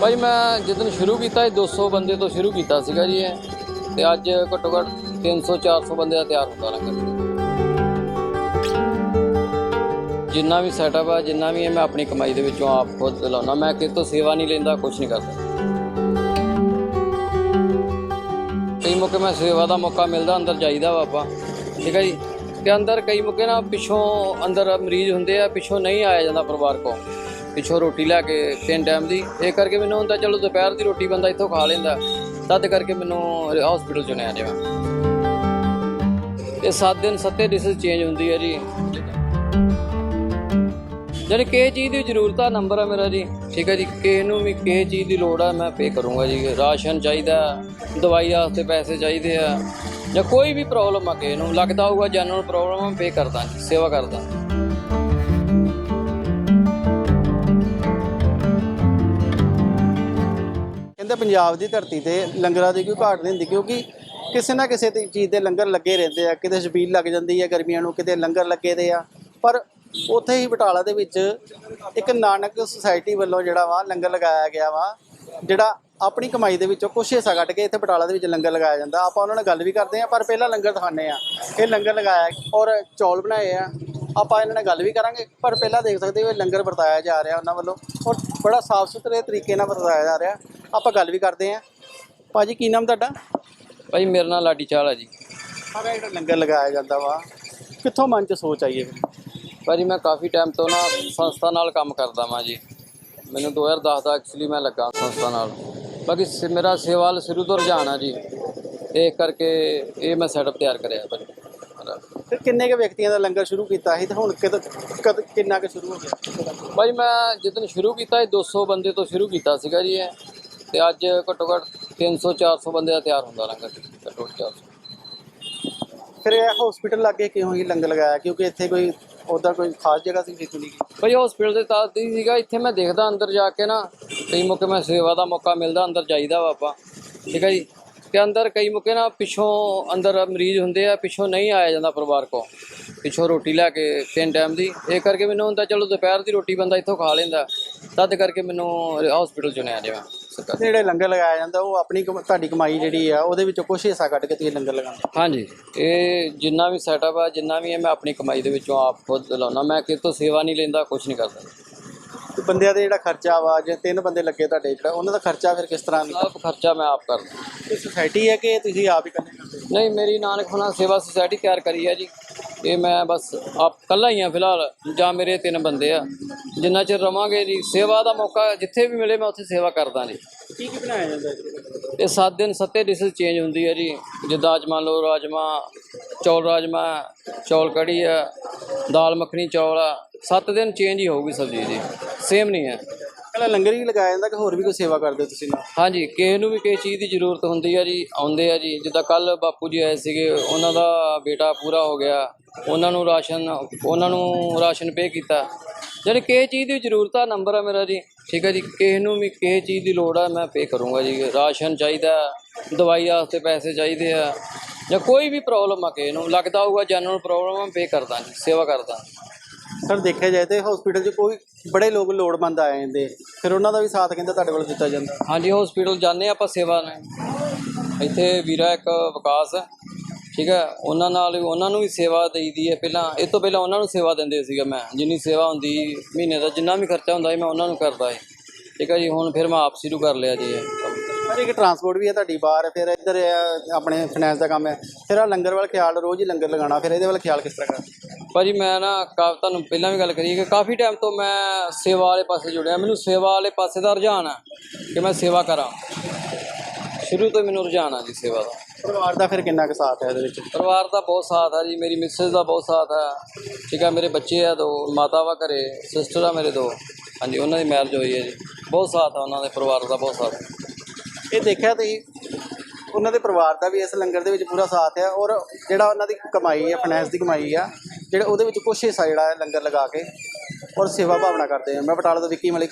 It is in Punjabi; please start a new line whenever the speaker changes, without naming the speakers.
ਭਾਈ ਮੈਂ ਜਦੋਂ ਸ਼ੁਰੂ ਕੀਤਾ ਇਹ 200 ਬੰਦੇ ਤੋਂ ਸ਼ੁਰੂ ਕੀਤਾ ਸੀਗਾ ਜੀ ਇਹ। ਤੇ ਅੱਜ ਘੱਟੋ ਘੱਟ 300 400 ਬੰਦੇ ਦਾ ਤਿਆਰ ਹੁੰਦਾ ਲੰਗਰ ਜਿੰਨਾ ਵੀ ਸੈਟਅਪ ਆ, ਜਿੰਨਾ ਵੀ ਮੈਂ ਆਪਣੀ ਕਮਾਈ ਦੇ ਵਿੱਚੋਂ ਆਪ ਖੁਦ ਲਾਉਣਾ ਮੈਂ ਕਿਸੇ ਤੋਂ ਸੇਵਾ ਨਹੀਂ ਲੈਂਦਾ ਕੁਝ ਨਹੀਂ ਕਰਦਾ। ਕਈ ਮੌਕੇ ਮੈਂ ਸੇਵਾ ਦਾ ਮੌਕਾ ਮਿਲਦਾ, ਅੰਦਰ ਜਾਈਦਾ ਵਾ ਆਪਾਂ। ਠੀਕ ਹੈ ਜੀ? ਤੇ ਅੰਦਰ ਕਈ ਮੌਕੇ ਨਾ ਪਿੱਛੋਂ ਅੰਦਰ ਮਰੀਜ਼ ਹੁੰਦੇ ਆ, ਪਿੱਛੋਂ ਨਹੀਂ ਆਇਆ ਜਾਂਦਾ ਪਰਿਵਾਰ ਕੋ ਪਿੱਛੋਂ ਰੋਟੀ ਲੈ ਕੇ ਤਿੰਨ ਟਾਈਮ ਦੀ। ਇਹ ਕਰਕੇ ਮੈਨੂੰ ਹੁੰਦਾ ਚਲੋ ਦੁਪਹਿਰ ਦੀ ਰੋਟੀ ਬੰਦਾ ਇੱਥੋਂ ਖਾ ਲੈਂਦਾ। ਤਦ ਕਰਕੇ ਮੈਨੂੰ ਹਸਪੀਟਲ ਚੁਣਿਆ ਜਿਵੇਂ ਇਹ 7 ਦਿਨ ਸੱਤੇ ਡਿਸ਼ਸ ਚੇਂਜ ਹੁੰਦੀ ਹੈ ਜੀ। ਜਾਨੀ ਕਿਸੇ ਚੀਜ਼ ਦੀ ਜ਼ਰੂਰਤ ਆ ਨੰਬਰ ਆ ਮੇਰਾ ਜੀ। ਠੀਕ ਹੈ ਜੀ ਕਿਸੇ ਨੂੰ ਵੀ ਕਿਸੇ ਚੀਜ਼ ਦੀ ਲੋੜ ਆ, ਮੈਂ ਪੇ ਕਰੂੰਗਾ ਜੀ। ਰਾਸ਼ਨ ਚਾਹੀਦਾ, ਦਵਾਈ ਵਾਸਤੇ ਪੈਸੇ ਚਾਹੀਦੇ ਆ। ਜਾਂ ਕੋਈ ਵੀ ਪ੍ਰੋਬਲਮ ਆ ਕਿਸੇ ਨੂੰ, ਲੱਗਦਾ ਹੋਊਗਾ ਜਨਰਲ ਪ੍ਰੋਬਲਮ ਆ ਪੇ ਕਰਦਾ ਜੀ, ਸੇਵਾ ਕਰਦਾ।
ਕਹਿੰਦੇ ਪੰਜਾਬ ਦੀ ਧਰਤੀ ਤੇ ਲੰਗਰਾਂ ਦੀ ਕੋਈ ਘਾਟ ਨਹੀਂ ਹੁੰਦੀ, ਕਿਉਂਕਿ ਕਿਸੇ ਨਾ ਕਿਸੇ ਤੇ ਚੀਜ਼ ਦੇ ਲੰਗਰ ਲੱਗੇ ਰਹਿੰਦੇ ਆ, ਕਿਤੇ ਛਬੀਲ ਲੱਗ ਜਾਂਦੀ ਹੈ ਗਰਮੀਆਂ ਨੂੰ, ਕਿਤੇ ਲੰਗਰ ਲੱਗੇ ਦੇ ਆ। ਪਰ ਉੱਥੇ ਹੀ ਬਟਾਲਾ ਦੇ ਵਿੱਚ ਇੱਕ ਨਾਨਕ ਸੁਸਾਇਟੀ ਵੱਲੋਂ ਜਿਹੜਾ ਵਾ ਲੰਗਰ ਲਗਾਇਆ ਗਿਆ ਵਾ, ਜਿਹੜਾ ਆਪਣੀ ਕਮਾਈ ਦੇ ਵਿੱਚੋਂ ਕੁਛ ਹਿੱਸਾ ਕੱਢ ਕੇ ਇੱਥੇ ਬਟਾਲਾ ਦੇ ਵਿੱਚ ਲੰਗਰ ਲਗਾਇਆ ਜਾਂਦਾ। ਆਪਾਂ ਉਹਨਾਂ ਨਾਲ ਗੱਲ ਵੀ ਕਰਦੇ ਆ, ਪਰ ਪਹਿਲਾਂ ਲੰਗਰ ਦਿਖਾਣੇ ਆ। ਇਹ ਲੰਗਰ ਲਗਾਇਆ ਔਰ ਚੌਲ ਬਣਾਏ ਆ। ਆਪਾਂ ਇਹਨਾਂ ਨਾਲ ਗੱਲ ਵੀ ਕਰਾਂਗੇ, ਪਰ ਪਹਿਲਾਂ ਦੇਖ ਸਕਦੇ ਹੋ ਇਹ ਲੰਗਰ ਵਰਤਾਇਆ ਜਾ ਰਿਹਾ ਉਹਨਾਂ ਵੱਲੋਂ ਔਰ ਬੜਾ ਸਾਫ਼ ਸੁਥਰੇ ਤਰੀਕੇ ਨਾਲ ਵਰਤਾਇਆ ਜਾ ਰਿਹਾ। ਆਪਾਂ ਗੱਲ ਵੀ ਕਰਦੇ ਆ ਭਾਜੀ ਕੀ ਨਾਮ ਤੁਹਾਡਾ?
ਭਾਈ ਮੇਰਾ ਨਾਮ ਲਾਡੀ ਚਾਲ ਹੈ ਜੀ।
ਸਾਰਾ ਜਿਹੜਾ ਲੰਗਰ ਲਗਾਇਆ ਜਾਂਦਾ ਵਾ ਕਿੱਥੋਂ ਮਨ ਚ ਸੋਚ ਆਈ ਹੈ
ਭਾਜੀ ਮੈਂ ਕਾਫੀ ਟਾਈਮ ਤੋਂ ਨਾ ਸੰਸਥਾ ਨਾਲ ਕੰਮ ਕਰਦਾ ਵਾਂ ਜੀ। ਮੈਨੂੰ 2010 ਦਾ ਐਕਚੁਅਲੀ ਮੈਂ ਲੱਗਾ ਸੰਸਥਾ ਨਾਲ। ਬਾਕੀ ਸ- ਮੇਰਾ ਸੇਵਾ ਵੱਲ ਸ਼ੁਰੂ ਤੋਂ ਰੁਝਾਨ ਆ ਜੀ। ਇਹ ਕਰਕੇ ਇਹ ਮੈਂ ਸੈਟਅਪ ਤਿਆਰ ਕਰਿਆ ਭਾਜੀ। ਮੇਰਾ।
ਤੇ ਕਿੰਨੇ ਕੁ ਵਿਅਕਤੀਆਂ ਦਾ ਲੰਗਰ ਸ਼ੁਰੂ ਕੀਤਾ ਸੀ ਤੇ ਹੁਣ ਕਦ ਕਦ ਕਿੰਨਾ ਕੁ ਸ਼ੁਰੂ ਹੋ ਗਿਆ?
ਭਾਈ ਮੈਂ ਜਦੋਂ ਸ਼ੁਰੂ ਕੀਤਾ ਇਹ 200 ਬੰਦੇ ਤੋਂ ਸ਼ੁਰੂ ਕੀਤਾ ਸੀਗਾ ਜੀ ਇਹ। ਤੇ ਅੱਜ ਘੱਟੋ ਘੱਟ 300 400 ਬੰਦੇ ਦਾ ਤਿਆਰ ਹੁੰਦਾ ਲੰਗਰ ਘੱਟੋ ਘੱਟ 400
ਫਿਰ ਇਹ ਹਸਪੀਟਲ ਲੱਗੇ ਕਿਉਂ ਹੀ ਲੰਗਰ ਲਗਾਇਆ? ਕਿਉਂਕਿ ਇੱਥੇ ਕੋਈ ਉਹਦਾ ਕੋਈ ਖਾਸ ਜਗ੍ਹਾ ਸੀ ਜਿੱਥੋਂ ਨਹੀਂ
ਭਾਈ ਹਸਪੀਟਲ ਦੇ ਤਾਤ ਦੀ ਸੀਗਾ ਇੱਥੇ ਮੈਂ ਦੇਖਦਾ ਅੰਦਰ ਜਾ ਕੇ ਨਾ ਕਈ ਮੌਕੇ ਮੈਂ ਸੇਵਾ ਦਾ ਮੌਕਾ ਮਿਲਦਾ ਅੰਦਰ ਜਾਈਦਾ ਵਾ ਆਪਾਂ। ਠੀਕ ਹੈ ਜੀ? ਤੇ ਅੰਦਰ ਕਈ ਮੌਕੇ ਨਾ ਪਿੱਛੋਂ ਅੰਦਰ ਮਰੀਜ਼ ਹੁੰਦੇ ਆ ਪਿੱਛੋਂ ਨਹੀਂ ਆਇਆ ਜਾਂਦਾ ਪਰਿਵਾਰ ਕੋ ਪਿੱਛੋਂ ਰੋਟੀ ਲੈ ਕੇ ਤਿੰਨ ਟਾਈਮ ਦੀ। ਇਹ ਕਰਕੇ ਮੈਨੂੰ ਹੁੰਦਾ ਚਲੋ ਦੁਪਹਿਰ ਦੀ ਰੋਟੀ ਬੰਦਾ ਇੱਥੋਂ ਖਾ ਲੈਂਦਾ। ਤਦ ਕਰਕੇ ਮੈਨੂੰ ਹਸਪੀਟਲ ਚੁਣਿਆ ਜਿਵੇਂ ਸਰਕਾਰ
ਜਿਹੜੇ ਲੰਗਰ ਲਗਾਇਆ ਜਾਂਦਾ ਉਹ ਆਪਣੀ ਕਮ- ਤੁਹਾਡੀ ਕਮਾਈ ਜਿਹੜੀ ਆ ਉਹਦੇ ਵਿੱਚੋਂ ਕੁਛ ਹਿੱਸਾ ਕੱਢ ਕੇ ਤੁਸੀਂ ਲੰਗਰ ਲਗਾਉਂਦੇ
ਹਾਂਜੀ ਇਹ ਜਿੰਨਾ ਵੀ ਸੈਟਅਪ ਆ ਜਿੰਨਾ ਵੀ ਹੈ ਮੈਂ ਆਪਣੀ ਕਮਾਈ ਦੇ ਵਿੱਚੋਂ ਆਪ ਖੁਦ ਲਾਉਣਾ ਮੈਂ ਕਿਸੇ ਤੋਂ ਸੇਵਾ ਨਹੀਂ ਲੈਂਦਾ ਕੁਝ ਨਹੀਂ ਕਰਦਾ।
ਤੇ ਬੰਦਿਆਂ ਦੇ ਜਿਹੜਾ ਖਰਚਾ ਵਾ ਜੇ ਤਿੰਨ ਬੰਦੇ ਲੱਗੇ ਤੁਹਾਡੇ ਜਿਹੜਾ ਉਹਨਾਂ ਦਾ ਖਰਚਾ ਫਿਰ ਕਿਸ ਤਰ੍ਹਾਂ ਦਾ
ਸਭ ਖਰਚਾ ਮੈਂ ਆਪ ਕਰਦਾ।
ਇਹ ਸੁਸਾਇਟੀ ਹੈ ਕਿ ਤੁਸੀਂ ਆਪ ਹੀ ਕਰਦੇ ਕਰਦੇ
ਨਹੀਂ ਮੇਰੀ ਨਾਨਕ ਹੋਣਾ ਸੇਵਾ ਸੁਸਾਇਟੀ ਤਿਆਰ ਕਰੀ ਹੈ ਜੀ। ਇਹ ਮੈਂ ਬਸ ਆਪ ਕੱਲਾ ਹੀ ਆ ਫਿਲਹਾਲ ਜਾਂ ਮੇਰੇ ਤਿੰਨ ਬੰਦੇ ਆ। ਜਿੰਨਾ ਚਿਰ ਰਵਾਂਗੇ ਜੀ ਸੇਵਾ ਦਾ ਮੌਕਾ ਜਿੱਥੇ ਵੀ ਮਿਲੇ ਮੈਂ ਉੱਥੇ ਸੇਵਾ ਕਰਦਾ ਜੀ।
ਕੀ ਕੀ ਬਣਾਇਆ ਜਾਂਦਾ
ਇਹ 7 ਦਿਨ ਸੱਤੇ ਡਿਸ਼ਸ ਚੇਂਜ ਹੁੰਦੀ ਹੈ ਜੀ। ਜਿੱਦਾਂ ਅੱਜ ਮੰਨ ਲਓ ਰਾਜਮਾ ਚੌਲ ਰਾਜਮਾ ਚੌਲ ਕੜੀ ਆ ਦਾਲ ਮੱਖਣੀ ਚੌਲ ਆ। 7 ਦਿਨ ਚੇਂਜ ਹੀ ਹੋਊਗੀ ਸਬਜ਼ੀ ਜੀ ਸੇਮ ਨਹੀਂ ਹੈ।
ਪਹਿਲਾਂ ਲੰਗਰ ਹੀ ਲਗਾਇਆ ਜਾਂਦਾ ਕਿ ਹੋਰ ਵੀ ਕੋਈ ਸੇਵਾ ਕਰਦੇ ਹੋ ਤੁਸੀਂ ਨਾਲ?
ਹਾਂਜੀ, ਕਿਸੇ ਨੂੰ ਵੀ ਕਿਸੇ ਚੀਜ਼ ਦੀ ਜ਼ਰੂਰਤ ਹੁੰਦੀ ਆ ਜੀ, ਆਉਂਦੇ ਆ ਜੀ। ਜਿੱਦਾਂ ਕੱਲ ਬਾਪੂ ਜੀ ਆਏ ਸੀਗੇ, ਉਹਨਾਂ ਦਾ ਬੇਟਾ ਪੂਰਾ ਹੋ ਗਿਆ। ਉਹਨਾਂ ਨੂੰ ਰਾਸ਼ਨ, ਉਹਨਾਂ ਨੂੰ ਰਾਸ਼ਨ ਪੇ ਕੀਤਾ। ਜਾਣੀ ਕਿਸੇ ਚੀਜ਼ ਦੀ ਜ਼ਰੂਰਤ ਆ ਨੰਬਰ ਆ ਮੇਰਾ ਜੀ। ਠੀਕ ਹੈ ਜੀ, ਕਿਸੇ ਨੂੰ ਵੀ ਕਿਸੇ ਚੀਜ਼ ਦੀ ਲੋੜ ਆ, ਮੈਂ ਪੇ ਕਰੂੰਗਾ ਜੀ। ਰਾਸ਼ਨ ਚਾਹੀਦਾ, ਦਵਾਈ ਵਾਸਤੇ ਪੈਸੇ ਚਾਹੀਦੇ ਆ। ਜਾਂ ਕੋਈ ਵੀ ਪ੍ਰੋਬਲਮ ਆ ਕਿਸੇ ਨੂੰ, ਲੱਗਦਾ ਹੋਊਗਾ ਜਨਰਲ ਪ੍ਰੋਬਲਮ ਆ ਪੇ ਕਰਦਾ ਜੀ, ਸੇਵਾ ਕਰਦਾ।
ਸਰ, ਦੇਖਿਆ ਜਾਏ ਤੇ ਹਸਪੀਟਲ 'ਚ ਕੋਈ ਬੜੇ ਲੋਕ ਲੋੜਵੰਦ ਆ ਜਾਂਦੇ। ਫਿਰ ਉਹਨਾਂ ਦਾ ਵੀ ਸਾਥ ਕਹਿੰਦਾ ਤੁਹਾਡੇ ਕੋਲ ਦਿੱਤਾ ਜਾਂਦਾ।
ਹਾਂਜੀ ਹਸਪੀਟਲ ਜਾਂਦੇ ਆਪਾਂ ਸੇਵਾ ਨੇ ਇੱਥੇ ਵੀਰਾ ਇੱਕ ਵਿਕਾਸ ਹੈ, ਠੀਕ ਹੈ। ਉਹਨਾਂ ਨਾਲ ਵੀ- ਉਹਨਾਂ ਨੂੰ ਵੀ ਸੇਵਾ ਦੇਈਦੀ ਹੈ। ਪਹਿਲਾਂ, ਇਹ ਤੋਂ ਪਹਿਲਾਂ ਉਹਨਾਂ ਨੂੰ ਸੇਵਾ ਦਿੰਦੇ ਸੀਗਾ ਮੈਂ। ਜਿੰਨੀ ਸੇਵਾ ਹੁੰਦੀ ਮਹੀਨੇ ਦਾ ਜਿੰਨਾ ਵੀ ਖਰਚਾ ਹੁੰਦਾ ਸੀ, ਮੈਂ ਉਹਨਾਂ ਨੂੰ ਕਰਦਾ ਸੀ। ਠੀਕ ਹੈ ਜੀ, ਹੁਣ ਫਿਰ ਮੈਂ ਆਪ ਸ਼ੁਰੂ ਕਰ ਲਿਆ ਜੀ
ਪਰ ਇੱਕ ਟਰਾਂਸਪੋਰਟ ਵੀ ਹੈ ਤੁਹਾਡੀ ਬਾਹਰ ਫਿਰ ਇੱਧਰ ਆ ਆਪਣੇ ਫਾਈਨੈਂਸ ਦਾ ਕੰਮ ਹੈ। ਫਿਰ ਆ ਲੰਗਰ ਵੱਲ ਖਿਆਲ ਰੋਜ਼ ਹੀ ਲੰਗਰ ਲਗਾਉਣਾ ਫਿਰ ਇਹਦੇ ਵੱਲ ਖਿਆਲ ਕਿਸ ਤਰ੍ਹਾਂ ਕਰਨਾ?
ਭਾਜੀ ਮੈਂ ਨਾ ਕਾ ਤੁਹਾਨੂੰ ਪਹਿਲਾਂ ਵੀ ਗੱਲ ਕਰੀ ਕਿ ਕਾਫੀ ਟਾਈਮ ਤੋਂ ਮੈਂ ਸੇਵਾ ਵਾਲੇ ਪਾਸੇ ਜੁੜਿਆ। ਮੈਨੂੰ ਸੇਵਾ ਵਾਲੇ ਪਾਸੇ ਦਾ ਰੁਝਾਨ ਹੈ ਕਿ ਮੈਂ ਸੇਵਾ ਕਰਾਂ। ਸ਼ੁਰੂ ਤੋਂ ਹੀ ਮੈਨੂੰ ਰੁਝਾਨ ਆ ਜੀ ਸੇਵਾ ਦਾ।
ਪਰਿਵਾਰ ਦਾ ਫਿਰ ਕਿੰਨਾ ਕੁ ਸਾਥ ਹੈ ਇਹਦੇ ਵਿੱਚ?
ਪਰਿਵਾਰ ਦਾ ਬਹੁਤ ਸਾਥ ਹੈ ਜੀ ਮੇਰੀ ਮਿਸਿਸ ਦਾ ਬਹੁਤ ਸਾਥ ਹੈ ਠੀਕ ਹੈ ਮੇਰੇ ਬੱਚੇ ਆ ਦੋ ਮਾਤਾ ਵਾ ਘਰੇ ਸਿਸਟਰ ਆ ਮੇਰੇ ਦੋ। ਹਾਂਜੀ ਉਹਨਾਂ ਦੀ ਮੈਰਿਜ ਹੋਈ ਹੈ ਜੀ। ਬਹੁਤ ਸਾਥ ਆ ਉਹਨਾਂ ਦੇ ਪਰਿਵਾਰ ਦਾ ਬਹੁਤ ਸਾਥ।
ਇਹ ਦੇਖਿਆ ਤੁਸੀਂ, ਉਹਨਾਂ ਦੇ ਪਰਿਵਾਰ ਦਾ ਵੀ ਇਸ ਲੰਗਰ ਦੇ ਵਿੱਚ ਪੂਰਾ ਸਾਥ ਹੈ ਔਰ ਜਿਹੜਾ ਉਹਨਾਂ ਦੀ ਕਮਾਈ ਹੈ ਫਾਈਨੈਂਸ ਦੀ ਕਮਾਈ ਆ, ਜਿਹੜਾ ਉਹਦੇ ਵਿੱਚ ਕੁਛ ਹਿੱਸਾ ਜਿਹੜਾ ਹੈ ਲੰਗਰ ਲਗਾ ਕੇ ਔਰ ਸੇਵਾ ਭਾਵਨਾ ਕਰਦੇ ਆ। ਮੈਂ ਬਟਾਲਾ ਤੋਂ ਵਿੱਕੀ ਮਲਿਕ।